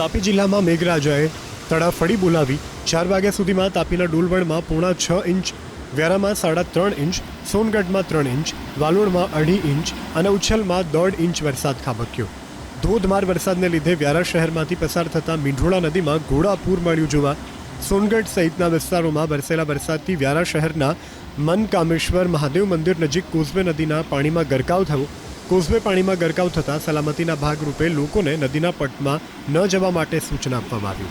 તાપી જિલ્લામાં મેઘરાજાએ તડાફડી બોલાવી. ચાર વાગ્યા સુધીમાં તાપીના ડોલવણમાં પોણા છ ઇંચ, વ્યારામાં સાડા ત્રણ ઇંચ, સોનગઢમાં ત્રણ ઇંચ વાલોડમાં અઢી ઇંચ અને ઉછલમાં દોઢ ઇંચ વરસાદ ખાબક્યો. ધોધમાર વરસાદને લીધે વ્યારા શહેરમાંથી પસાર થતા મીંઢોળા નદીમાં ઘોડાપૂર મળ્યું જોવા સોનગઢ સહિતના વિસ્તારોમાં વરસેલા વરસાદથી વ્યારા શહેરના મનકામેશ્વર મહાદેવ મંદિર નજીક કોઝવે નદીના પાણીમાં ગરકાવ થયો. કોઝવે પાણીમાં ગરકાવ થતાં સલામતીના ભાગરૂપે લોકોને નદીના પટમાં ન જવા માટે સૂચના આપવામાં આવી.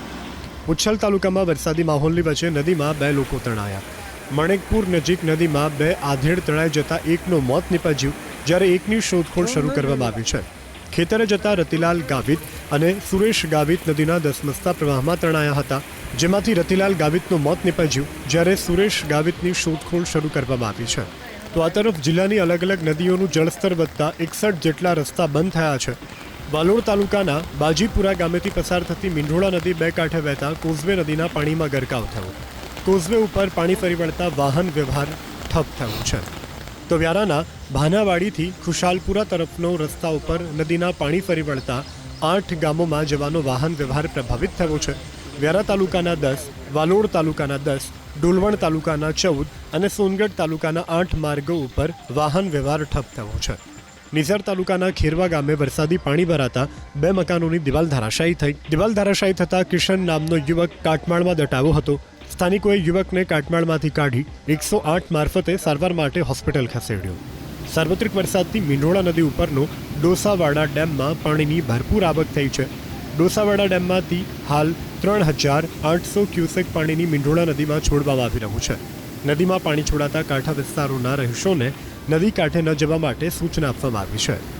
ઉચ્છલ તાલુકામાં વરસાદી માહોલની વચ્ચે નદીમાં બે લોકો તણાયા. મણેકપુર નજીક નદીમાં બે આધેડ તણાઈ જતા એકનું મોત નીપજ્યું જ્યારે એકની શોધખોળ શરૂ કરવામાં આવી છે. ખેતરે જતા રતિલાલ ગાવિત અને સુરેશ ગાવિત નદીના દસમસ્તા પ્રવાહમાં તણાયા હતા જેમાંથી રતિલાલ ગાવિતનું મોત નીપજ્યું જ્યારે સુરેશ ગાવિતની શોધખોળ શરૂ કરવામાં આવી છે. તો આ તરફ જિલ્લાની અલગ અલગ નદીઓનું જળસ્તર વધતા એકસઠ જેટલા રસ્તા બંધ થયા છે. વાલોડ તાલુકાના બાજીપુરા ગામેથી પસાર થતી મીંઢોળા નદી બે કાંઠે વહેતા કોઝવે નદીના પાણીમાં ગરકાવ થયો. કોઝવે ઉપર પાણી ફરી વળતા વાહન વ્યવહાર ઠપ થયો છે. તો વ્યારાના ભાનાવાડીથી ખુશાલપુરા તરફનો રસ્તા ઉપર નદીના પાણી ફરી વળતા આઠ ગામોમાં જવાનો વાહન વ્યવહાર પ્રભાવિત થયો છે. વ્યારા તાલુકાના દસ, વાલોડ તાલુકાના દસ ડોલવણ તાલુકાના ચૌદ અને સોનગઢ તાલુકાના આઠ માર્ગો ઉપર વાહન વ્યવહાર ઠપ થયો છે. નિઝર તાલુકાના ખેરવા ગામે વરસાદી પાણી ભરાતા બે મકાનોની દિવાલ ધરાશાયી થઈ. દિવાલ ધરાશાયી થતાં કિશન નામનો યુવક કાટમાળમાં દટાવ્યો હતો. સ્થાનિકોએ યુવકને કાટમાળમાંથી કાઢી એકસો આઠ મારફતે સારવાર માટે હોસ્પિટલ ખસેડ્યો. સાર્વત્રિક વરસાદથી મીંઢોળા નદી ઉપરનો ડોસાવાડા ડેમમાં પાણીની ભરપૂર આવક થઈ છે. ડોસાવાડા ડેમમાંથી હાલ ત્રણ હજાર આઠસો ક્યુસેક પાણીની મીંઢોળા નદીમાં છોડવામાં આવી રહ્યું છે. નદીમાં પાણી છોડાતા કાંઠા વિસ્તારોના રહીશોને નદી કાંઠે ન જવા માટે સૂચના આપવામાં આવી છે.